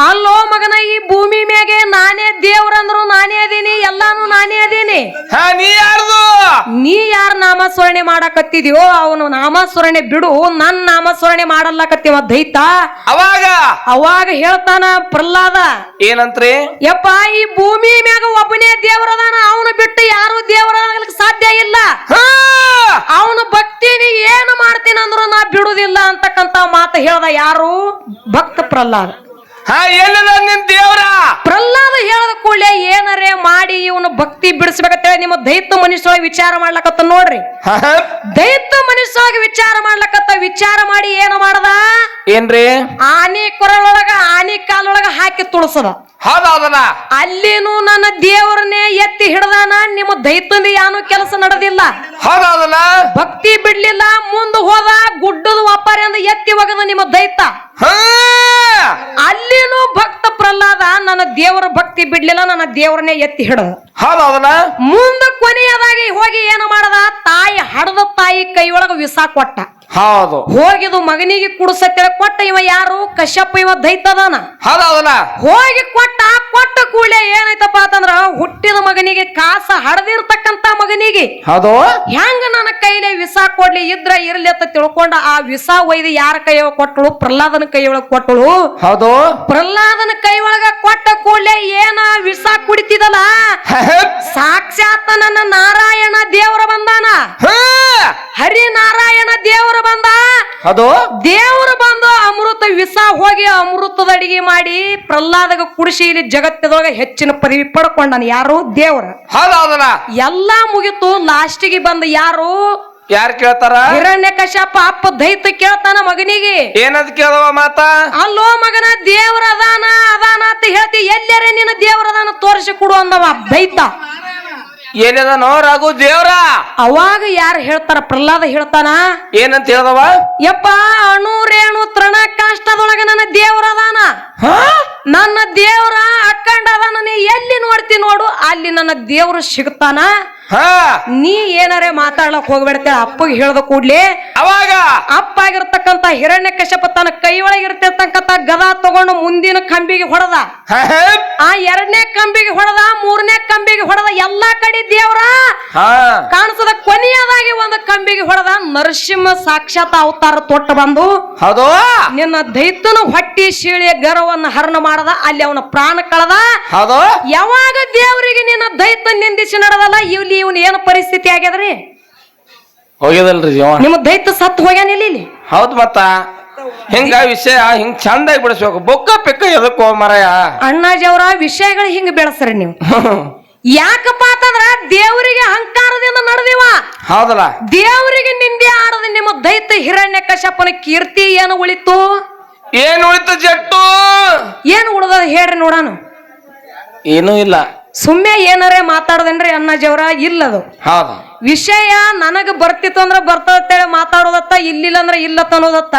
ಅಲ್ಲೋ ಮಗನ ಈ ಭೂಮಿ ಮ್ಯಾಗೆ ನಾನೇ ದೇವ್ರಂದ್ರು ನಾನೇ ಅದೀನಿ ಎಲ್ಲಾನು ನಾನೇ ಅದೀನಿ. ಹಾ ನೀ ಯಾರ್ದು? ನೀ ಯಾರ ನಾಮಸ್ಮರಣೆ ಮಾಡಕತ್ತಿದ್ಯೋ ಅವನು ನಾಮಸ್ಮರಣೆ ಬಿಡು ನನ್ ನಾಮಸ್ಮರಣೆ ಮಾಡಲ್ಲಕತ್ತೀವ ದೈತ ಅವಾಗ? ಅವಾಗ ಹೇಳ್ತಾನ ಪ್ರಹ್ಲಾದ. ಏನಂತ್ರಿ? ಯಪ್ಪ ಈ ಭೂಮಿ ಮ್ಯಾಗ ಒಬ್ಬನೇ ದೇವರದಾನ ಅವನು ಬಿಟ್ಟು ಯಾರು ದೇವ್ರ ಸಾಧ್ಯ ಇಲ್ಲ. ಅವನ ಭಕ್ತಿನಿ ಏನು ಮಾಡ್ತೀನಿ ಅಂದ್ರು ನಾ ಬಿಡುದಿಲ್ಲ ಅಂತಕ್ಕಂತ ಮಾತು ಹೇಳ್ದ ಯಾರು? ಭಕ್ತ ಪ್ರಹ್ಲಾದ. ಹಾ ಏನದ ನಿನ್ ದೇವ್ರ? ಪ್ರಹ್ಲಾದ ಹೇಳದ ಕೂಡಲೇ ಏನರೇ ಮಾಡಿ ಇವನು ಭಕ್ತಿ ಬಿಡಿಸ್ಬೇಕಂತೇಳಿ ನಿಮ್ಮ ದೈತ್ಯ ಮನುಷ್ಯರೊಳಗೆ ವಿಚಾರ ಮಾಡ್ಲಕತ್ತ ನೋಡ್ರಿ. ದೈತ್ಯ ಮನುಷ್ಯರೊಳಗೆ ವಿಚಾರ ಮಾಡ್ಲಕತ್ತ ವಿಚಾರ ಮಾಡಿ ಏನು ಮಾಡದ? ಏನ್ರಿ? ಆನಿ ಕೊರಳೊಳಗ ಆನಿ ಕಾಲೊಳಗ ಹಾಕಿ ತುಳಸದ. ಹೌದೌದಲ್ಲ ಅಲ್ಲಿನೂ ನನ್ನ ದೇವರನ್ನೇ ಎತ್ತಿ ಹಿಡ್ದಾನ ನಿಮ್ಮ ದೈತ್ಯಂದ ಯಾನು ಕೆಲಸ ನಡೆದಿಲ್ಲ. ಹೌದೌದಲ್ಲ ಭಕ್ತಿ ಬಿಡ್ಲಿಲ್ಲ ಮುಂದೆ ಹೋದ ಗುಡ್ಡದ ವ್ಯಾಪಾರಿಯಿಂದ ಎತ್ತಿ ಹೋಗದ ನಿಮ್ಮ ದೈತ ಹಾ! ಅಲ್ಲಿನೂ ಭಕ್ತ ಪ್ರಹ್ಲಾದ ನನ್ನ ದೇವರ ಭಕ್ತಿ ಬಿಡ್ಲಿಲ್ಲ ನನ್ನ ದೇವರನ್ನೇ ಎತ್ತಿ ಹಿಡದ. ಹೌದಾ ಮುಂದ ಕೊನೆಯದಾಗಿ ಹೋಗಿ ಏನು ಮಾಡದ? ತಾಯಿ ಹಡದ ತಾಯಿ ಕೈಯೊಳಗ ವಿಸಾ ಕೊಟ್ಟ. ಹೌದು. ಹೋಗಿದು ಮಗನಿಗೆ ಕುಡಿಸತ್ತೇಳಿ ಕೊಟ್ಟ ಇವ ಯಾರು? ಕಶ್ಯಪ್ಪ ಇವ ದೈತದಾನ ಹೌದೌದಲ್ಲ ಹೋಗಿ ಕೊಟ್ಟ ಕೊಟ್ಟ ಕೂಡಲೇ ಏನಾಯ್ತಪ್ಪ ಅಂತಂದ್ರ ಹುಟ್ಟಿದ ಮಗನಿಗೆ ಕಾಸ ಹಡದಿರ್ತಕ್ಕಂತ ಮಗನಿಗೆ. ಹೌದು. ಹೆಂಗ ನನ್ನ ಕೈಲೇ ವಿಷ ಕೊಡ್ಲಿ? ಇದ್ರ ಇರ್ಲಿ ಅಂತ ತಿಳ್ಕೊಂಡ ಆ ವಿಸ ಒಯ್ದು ಯಾರ ಕೈ ಕೊಟ್ಟಳು? ಪ್ರಹ್ಲಾದನ ಕೈ ಒಳಗ ಕೊಟ್ಟಳು. ಹೌದು. ಪ್ರಹ್ಲಾದನ ಕೈ ಒಳಗ ಕೊಟ್ಟ ಕೂಡಲೇ ಏನ ವಿಸಾ ಕುಡಿತಿದಲ್ಲ? ಸಾಕ್ಷಾತ್ ನನ್ನ ನಾರಾಯಣ ದೇವರ ಬಂದಾನ. ಹರಿ ನಾರಾಯಣ ದೇವರ ಬಂದ? ಅದು? ದೇವರು ಬಂದು ಅಮೃತ ವಿಷ ಹೋಗಿ ಅಮೃತದ ಅಡಿಗೆ ಮಾಡಿ ಪ್ರಹ್ಲಾದಗ ಕುಡಿಸಿ ಇಲ್ಲಿ ಜಗತ್ತದೊಳಗ ಹೆಚ್ಚಿನ ಪದವಿ ಪಡ್ಕೊಂಡಾನ ಯಾರು? ದೇವ್ರ. ಹೌದೌದಲ್ಲ. ಎಲ್ಲಾ ಮುಗಿತು ಲಾಸ್ಟಿಗೆ ಬಂದ ಯಾರು? ಯಾರು ಕೇಳ್ತಾರ? ಹಿರಣ್ಯ ಕಶ್ಯಪ ಅಪ್ಪ ದೈತ ಕೇಳ್ತಾನ ಮಗನಿಗೆ. ಏನದ್ ಕೇಳುವ ಮಾತ? ಅಲ್ಲೋ ಮಗನ ದೇವ್ರ ಅದಾನ ಅದಾನ ಅಂತ ಹೇಳ್ತಿ ಎಲ್ಲರೇ ನಿನ್ನ ದೇವ್ರ ಅದಾನ ತೋರಿಸಿ ಕೊಡು ಅಂದವ ದೈತ. ಏನದನೋ ರಘು ದೇವ್ರ? ಅವಾಗ ಯಾರು ಹೇಳ್ತಾರ ಪ್ರಹ್ಲಾದ ಹೇಳ್ತಾನ? ಏನಂತ ಹೇಳ್ದವ? ಯಪ್ಪ ಅಣು ರೇಣು ತೃಣ ಕಾಷ್ಟದೊಳಗ ನನ್ನ ದೇವ್ರ ಅದಾನ. ನನ್ನ ದೇವ್ರ ಅಕ್ಕಂಡ ಅದಾನ. ನೀ ಎಲ್ಲಿ ನೋಡ್ತಿ ನೋಡು ಅಲ್ಲಿ ನನ್ನ ದೇವ್ರು ಸಿಗ್ತಾನ. ಹಾ. ನೀ ಏನಾರೇ ಮಾತಾಡ್ಲಕ್ ಹೋಗ್ಬೇಡ್ತೇಳ ಅಪ್ಪಗೆ ಹೇಳ್ದ ಕೂಡ್ಲೆ. ಅವಾಗ? ಅಪ್ಪ ಆಗಿರ್ತಕ್ಕಂತ ಹಿರಣ್ಯ ಕಶ್ಯಪ ತನ್ನ ಕೈ ಒಳಗಿರ್ತಿರ್ತಕ್ಕಂತ ಗದಾ ತಗೊಂಡು ಮುಂದಿನ ಕಂಬಿಗೆ ಹೊಡೆದ. ಆ ಎರಡನೇ ಕಂಬಿಗೆ ಹೊಡೆದ ಮೂರನೇ ಕಂಬಿಗೆ ಹೊಡೆದ ಎಲ್ಲಾ ಕಡೆ ದೇವ್ರ. ಹಾ. ಕಾಣಿಸದ ಕೊನೆಯದಾಗಿ ಒಂದು ಕಂಬಿಗೆ ಹೊಡೆದ ನರಸಿಂಹ ಸಾಕ್ಷಾತ್ ಅವತಾರ ತೊಟ್ಟ ಬಂದು ಹೌದು. ನಿನ್ನ ದೈತ್ಯನ ಹೊಟ್ಟಿ ಶೀಳಿಯ ಗರ್ವವನ್ನು ಹರಣ ಮಾಡದ ಅಲ್ಲಿ ಅವನ ಪ್ರಾಣ ಕಳೆದ. ಹೌದು. ಯಾವಾಗ ದೇವರಿಗೆ ನಿನ್ನ ದೈತ್ಯ ನಿಂದಿಸಿ ನಡೆದಲ್ಲ ಇಲ್ಲಿ ಇವನ್ ಏನು ಪರಿಸ್ಥಿತಿ ಆಗ್ಯದ್ರಿ ಹೋಗ್ಯದಲ್ರಿ ನಿಮ್ಮ ದೈತ ಸತ್ತು ಹೋಗ್ಯಾನ ಇಲ್ಲಿ? ಹೌದು ಹೌದ್ ಮತ್ತ. ಹಿಂಗ ವಿಷಯ ಹಿಂಗ್ ಚಂದಾಗಿ ಬಿಡಿಸ್ಬೇಕು. ಬೊಕ್ಕ ಪಿಕ್ಕ ಎದಕ್ಕೋ ಮರಯ? ಅಣ್ಣಾಜಿಯವರ ವಿಷಯಗಳು ಹಿಂಗ ಬೆಳೆಸ್ರಿ ನೀವು. ಯಾಕಪ್ಪ ಅಂತಂದ್ರ ದೇವರಿಗೆ ಅಹಂಕಾರದಿಂದ ನಡೆದಿವ. ಹೌದಲ್ಲ? ದೇವರಿಗೆ ನಿಂದೆ ಆಡದ ನಿಮ್ಮ ದೈತ್ಯ ಹಿರಣ್ಯ ಕಶಪನ ಕೀರ್ತಿ ಏನು ಉಳಿತು? ಏನ್ ಉಳಿತು ಜಟ್ಟು? ಏನು ಉಳ್ದದ ಹೇಳ್ರಿ ನೋಡಾನು. ಏನೂ ಇಲ್ಲ. ಸುಮ್ಮನೆ ಏನಾರೇ ಮಾತಾಡದನ್ರಿ ಅಣ್ಣಾಜಿಯವರ? ಇಲ್ಲದು. ಹೌದು. ವಿಷಯ ನನಗ ಬರ್ತಿತ್ತು ಅಂದ್ರ ಬರ್ತದತ್ತ ಮಾತಾಡೋದತ್ತ ಇಲ್ಲಿಲ್ಲ ಅಂದ್ರೆ ಇಲ್ಲ ಅನ್ನೋದತ್ತ?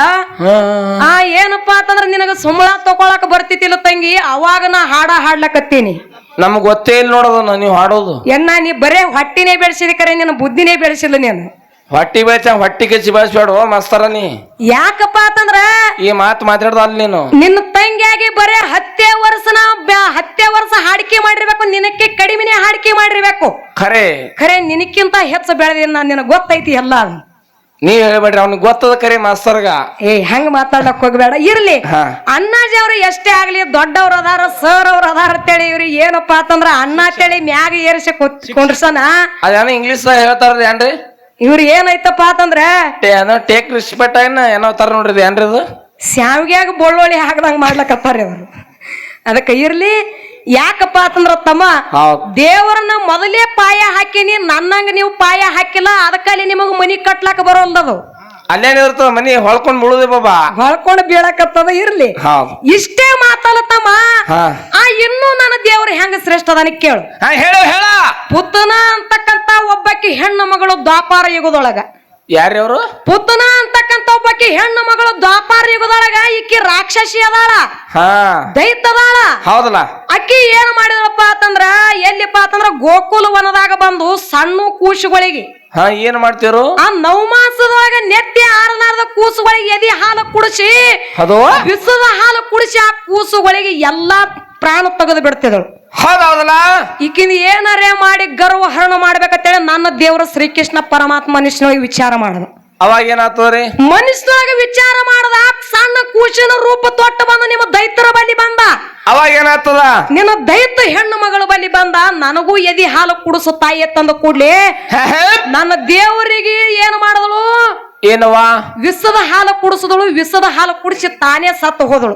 ಆ ಏನಪ್ಪಾ ಅಂತಂದ್ರ ನಿನಗ ಸಂಬಳ ತಗೊಳಕ್ ಬರ್ತಿತ್ತಿಲ್ಲ ತಂಗಿ ಅವಾಗ ನಾ ಹಾಡ ಹಾಡ್ಲಕತ್ತೀನಿ. ನಮ್ಗ್ ಗೊತ್ತೇ ಇಲ್ಲ ನೋಡೋದು ನೀವು ಹಾಡೋದು. ಎನ್ನ ನೀ ಬರೇ ಹೊಟ್ಟಿನೇ ಬೆಳೆಸಿದ ಕರೆ ನಿನ್ನ ಬುದ್ಧಿನೇ ಬೆಳೆಸಿಲ್ಲ ನೀನು. ಹೊಟ್ಟಿ ಬೇಚ ಹೊಟ್ಟಿಗೆ ಸಿಬಾಸ್ ಬಳಸ್ಬೇಡ ಮಾಸ್ತರ ನೀ ಯಾಕಪ್ಪ ಅಂತಂದ್ರ ಈ ಮಾತು ಮಾತಾಡ್ದ ಅಲ್ಲಿ ನೀನು. ನಿನ್ನ ತಂಗಿಯಾಗಿ ಬರೇ ಹತ್ತೇ ವರ್ಷನ ಬ್ಯಾ- ಹತ್ತೇ ವರ್ಷ ಹಾಡಿಕೆ ಮಾಡಿರ್ಬೇಕು ನಿನಕ್ಕೆ ಕಡಿಮೆನೆ ಹಾಡಿಕೆ ಮಾಡಿರ್ಬೇಕು. ಖರೆ. ಖರೆ ನಿನಕ್ಕಿಂತ ಹೆಚ್ಚು ಬೆಳೆದಿನ ನಾನು ನಿನಗೆ ಗೊತ್ತೈತಿ ಎಲ್ಲ. ನೀ ಹೇಳ್ಬೇಡ್ರಿ ಅವ್ನಿಗೆ ಗೊತ್ತದ ಕರೆ ಮಾಸ್ತರ್ಗ. ಏ ಹೆಂಗ್ ಮಾತಾಡಕ್ ಹೋಗ್ಬೇಡ. ಇರ್ಲಿ. ಅಣ್ಣಾಜಿ ಅವ್ರು ಎಷ್ಟೇ ಆಗ್ಲಿ ದೊಡ್ಡವ್ರ ಅದಾರ ಸರ್ ಅವ್ರ ಅದಾರ ಅಂತೇಳಿ ಇವ್ರಿ ಏನಪ್ಪಾ ಅಂತಂದ್ರ ಅಣ್ಣ ತೇಳಿ ಮ್ಯಾಗ ಏರಿಸಿ ಕುಂಡ್ರಸನ. ಅದೇನ ಇಂಗ್ಲಿಷ್ ಹೇಳ್ತಾರ್ರಿ ಏನ್ರಿ? ಇವ್ರು ಏನೈತಪ್ಪ ಅಂತಂದ್ರೆ ಏನೋ ಟೇಕ್ ರಿಸ್ಪೆಕ್ಟ್ ಏನ ಏನೋ ತರ ನೋಡ್ರಿ ಏನ್ರಿ ಅದು? ಶಾವಿಗ್ಯಾಗ ಬೊಳ್ಳೊಳ್ಳಿ ಹಾಕ್ದಂಗ ಮಾಡ್ಲಕತ್ತಾರ ಅವರು. ಅದಕ್ಕೆ ಇರ್ಲಿ ಯಾಕಪ್ಪ ಅಂತಂದ್ರ ತಮ್ಮ ದೇವರನ್ನ ಮೊದಲೇ ಪಾಯ ಹಾಕಿನಿ ನನ್ನಂಗ ನೀವು ಪಾಯ ಹಾಕಿಲ್ಲ ಅದಕ್ಕಲ್ಲಿ ನಿಮಗ ಮನಿ ಕಟ್ಲಾಕ ಬರೋಲ್ಲದು. ಅಲ್ಲೇನ ಇರ್ತದ ಮನಿ ಹೊಳ್ಕೊಂಡ್ ಮುಳುದೆ ಬಾಬಾ. ಹೊಳ್ಕೊಂಡು ಬೀಳಕತ್ತದ ಇರ್ಲಿ. ಇಷ್ಟೇ ಮಾತಲ್ಲ ತಮ್ಮ ಆ ಇನ್ನೂ ನನ್ನ ದೇವ್ರು ಹೆಂಗ ಶ್ರೇಷ್ಠ ಅದನ್ನ ಕೇಳು. ಹೇಳು ಹೇಳ. ಪುತ್ತನ ಅಂತಕ್ಕಂತ ಒಬ್ಬಾಕಿ ಹೆಣ್ಣು ಮಗಳು ದ್ವಾಪಾರ ಯುಗದೊಳಗ. ಯಾರ್ಯವರು ಪುತ್ತನ ಅಂತಕ್ಕಂತ ಒಬ್ಬಾಕಿ ಹೆಣ್ಣು ಮಗಳು ದ್ವಾಪಾರ ಯುಗದೊಳಗ ಈಕಿ ರಾಕ್ಷಸಿ ಅದಾಳ. ಹಾ. ದೈತದಾಳ ಹೌದಲ್ಲ. ಅಕ್ಕಿ ಏನ್ ಮಾಡಿದ್ರಪ್ಪ ಅಂತಂದ್ರ ಎಲ್ಲಿಪ್ಪ ಅಂತಂದ್ರ ಗೋಕುಲ ವನದಾಗ ಬಂದು ಸಣ್ಣ ಕೂಸುಗಳಿಗೆ. ಹಾ ಏನ್ ಮಾಡ್ತೀರು? ಆ ನವಮಾಸದೊಳಗ ನೆತ್ತಿ ಆರನಾರದ ಕೂಸುಗಳಿಗೆ ಎದಿ ಹಾಲು ಕುಡಿಸಿ ಅದು ಬಿಸದ ಹಾಲು ಕುಡಿಸಿ ಆ ಕೂಸುಗಳಿಗೆ ಎಲ್ಲಾ ಪ್ರಾಣ ತೆಗೆದು ಬಿಡ್ತಿದಳು ಹೌದೌದಲ್ಲ? ಈಕಿನ ಏನರೇ ಮಾಡಿ ಗರ್ವ ಹರಣ ಮಾಡ್ಬೇಕಂತೇಳಿ ನನ್ನ ದೇವರ ಶ್ರೀಕೃಷ್ಣ ಪರಮಾತ್ಮ ಮನುಷ್ಯನೊಳಗೆ ವಿಚಾರ ಮಾಡದ ಅವಾಗ ಏನಾಗ್ತದ್ರಿ ಮನುಷ್ಯನೊಳಗೆ ವಿಚಾರ ಮಾಡದ ಸಣ್ಣ ಕೂಸಿನ ರೂಪ ತೊಟ್ಟ ಬಂದ ನಿಮ್ಮ ದೈತರ ಬಲಿ ಬಂದ. ಅವಾಗ ಏನಾಗ್ತದ ನಿನ್ನ ದೈತ್ಯ ಹೆಣ್ಣು ಮಗಳ ಬಲಿ ಬಂದ. ನನಗೂ ಎದಿ ಹಾಲು ಕುಡಿಸು ತಾಯಿ ತಂದ ಕೂಡ್ಲಿ ನನ್ನ ದೇವರಿಗೆ ಏನು ಮಾಡಿದಳು? ಏನವಾ ವಿಸದ ಹಾಲು ಕುಡಿಸದಳು. ವಿಸದ ಹಾಲು ಕುಡಿಸಿ ತಾನೇ ಸತ್ತು ಹೋದಳು!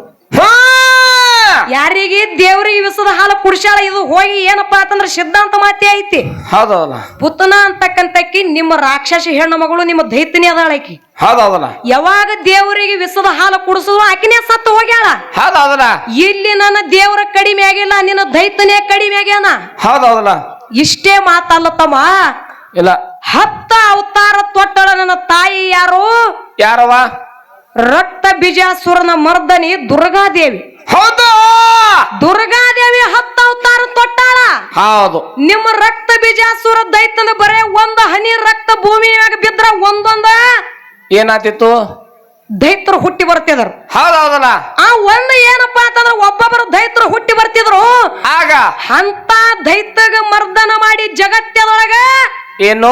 ಯಾರಿಗೆ ದೇವರಿಗೆ ವಿಸದ ಹಾಲು ಕುಡಿಸಾಳ ಇದು ಹೋಗಿ ಏನಪ್ಪಾ ಅಂತಂದ್ರೆ ಸಿದ್ಧಾಂತ ಮಾತೆ ಐತಿ. ಹೌದಲ್ಲ ಪುತನ ಅಂತಕ್ಕಂತಕ್ಕಿ ನಿಮ್ಮ ರಾಕ್ಷಸಿ ಹೆಣ್ಣು ಮಗಳು ನಿಮ್ಮ ದೈತನಿ ಅದಾಳ ಆಕಿ. ಹೌದೌದಲ್ಲ. ಯಾವಾಗ ದೇವರಿಗೆ ವಿಸದ ಹಾಲು ಕುಡಿಸಿದ್ರು ಆಕಿನೇ ಸತ್ತು ಹೋಗ್ಯಾಳ. ಹೌದಲ್ಲ ಇಲ್ಲಿ ನನ್ನ ದೇವರ ಕಡಿಮೆ ಆಗಿಲ್ಲ ನಿನ್ನ ದೈತನೇ ಕಡಿಮೆ ಆಗ್ಯಾನ. ಹೌದಲ್ಲ ಇಷ್ಟೇ ಮಾತಲ್ಲತ್ತಮ್ಮ ಇಲ್ಲ. ಹತ್ತ ಅವತಾರ ತೊಟ್ಟಳ ನನ್ನ ತಾಯಿ ಯಾರು? ಯಾರವ ರಕ್ತ ಬಿಜಾಸುರನ ಮರ್ದನಿ ದುರ್ಗಾದೇವಿ. ಹೌದು. ದುರ್ಗಾದೇವಿ ಹತ್ತ ಅವತಾರ ತೊಟ್ಟಾಳ. ಹೌದು. ನಿಮ್ಮ ರಕ್ತ ಬೀಜಾಸುರ ದೈತನ ಬರೇ ಒಂದ ಹನಿ ರಕ್ತ ಭೂಮಿಯಾಗ ಬಿದ್ರ ಒಂದೊಂದ ಏನಾತಿತ್ತು? ದೈತರು ಹುಟ್ಟಿ ಬರ್ತಿದ್ರು. ಹೌದೌದಲ್ಲ ಆ ಒಂದು ಏನಪ್ಪಾ ಅಂತಂದ್ರೆ ಒಬ್ಬೊಬ್ಬರು ದೈತರು ಹುಟ್ಟಿ ಬರ್ತಿದ್ರು. ಆಗ? ಅಂತ ದೈತಗ ಮರ್ದನ ಮಾಡಿ ಜಗತ್ತದೊಳಗ ಏನು?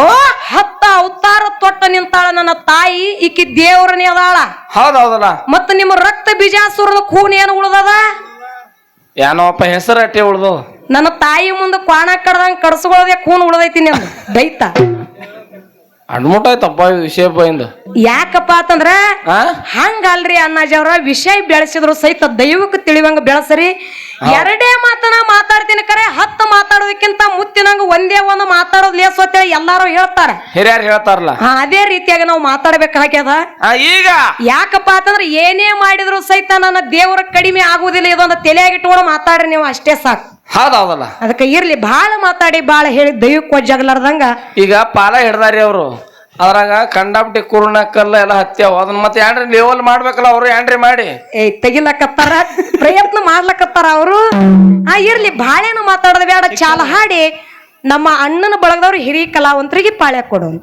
ಹತ್ತ ಅವತಾರ ತೊಟ್ಟ ನಿಂತಾಳ ನನ್ನ ತಾಯಿ ಈಕಿ ದೇವರನೇ ಅದಾಳ. ಹೌದೌದಲ್ಲ ಮತ್ತೆ ನಿಮ್ಮ ರಕ್ತ ಬೀಜಾಸುರದ ಖೂನ್ ಏನು ಉಳ್ದದ? ಏನೋಪ್ಪ ಹೆಸರು ಅಟ್ಟೆ ಉಳ್ದು? ನನ್ನ ತಾಯಿ ಮುಂದೆ ಕ್ವಾಣ ಕಡ್ದಂಗ್ ಕಡ್ಸ್ಕೊಳ್ಳೋದೇ ಖೂನ್ ಉಳ್ದೈತಿ ನಿಮ್ದು ದೈತ. ಅಣ್ಮುಟಾಯ್ತಪ್ಪ ಈ ವಿಷಯ ಇಂದ? ಯಾಕಪ್ಪ ಅಂತಂದ್ರ ಹಂಗಲ್ರಿ ಹಂಗಲ್ರಿ ಅಣ್ಣಾಜವ್ರ ವಿಷಯ ಬೆಳೆಸಿದ್ರು ಸಹಿತ ದೈವಕ್ಕೆ ತಿಳಿವಂಗ ಬೆಳೆಸರಿ. ಎರಡೇ ಮಾತನ ಮಾತಾಡ್ತೀನಿ ಕರೆ ಹತ್ತು ಮಾತಾಡೋದಕ್ಕಿಂತ ಮುತ್ತಿನಂಗ ಒಂದೇ ಒಂದು ಮಾತಾಡೋದ್ ಲೇಸು ಎಲ್ಲಾರು ಹೇಳ್ತಾರ. ಹಿರಿಯರು ಹೇಳ್ತಾರಲ್ಲ. ಹಾ ಅದೇ ರೀತಿಯಾಗಿ ನಾವು ಮಾತಾಡ್ಬೇಕಾಗ್ಯದ. ಆ, ಈಗ! ಯಾಕಪ್ಪ ಅಂತಂದ್ರೆ ಏನೇ ಮಾಡಿದ್ರು ಸಹಿತ ನನ್ನ ದೇವರ ಕಡಿಮೆ ಆಗುವುದಿಲ್ಲ ಇದೊಂದು ತಲೆಯಾಗಿಟ್ಕೊಂಡು ಮಾತಾಡ್ರಿ ನೀವು ಅಷ್ಟೇ ಸಾಕು. ಹೌದೌದಲ್ಲ. ಅದಕ್ಕೆ ಇರ್ಲಿ ಬಾಳ ಮಾತಾಡಿ ಬಾಳ ಹೇಳಿ ದೈವಕ್ಕೆ ಜಗಲಾರ್ದಂಗ ಈಗ ಪಾಲ ಹಿಡ್ದಾರಿ ಅವರು. ಅದ್ರಾಗ ಕಂಡಾಪಟ್ಟಿ ಕುರುಣ ಕಲ್ಲ ಎಲ್ಲ ಹತ್ಯಾವ. ಅದನ್ನ ಮತ್ತೆ ಯಾಂಡ್ರಿ ಲೇವಲ್ ಮಾಡ್ಬೇಕಲ್ಲ, ಅವ್ರು ಯಾಂಡ್ರಿ ಮಾಡಿ. ಏ, ತೆಗಿಲಕತ್ತಾರ? ಪ್ರಯತ್ನ ಮಾಡ್ಲಕತ್ತಾರ ಅವರು? ಆ, ಇರ್ಲಿ ಬಾಳೆನು ಮಾತಾಡೋದು ಬೇಡ. ಚಾಲ ಹಾಡಿ. ನಮ್ಮ ಅಣ್ಣನ ಬಳಗದವ್ರು ಹಿರಿಯ ಕಲಾವಂತರಿಗೆ ಪಾಳ್ಯ ಕೊಡೋನು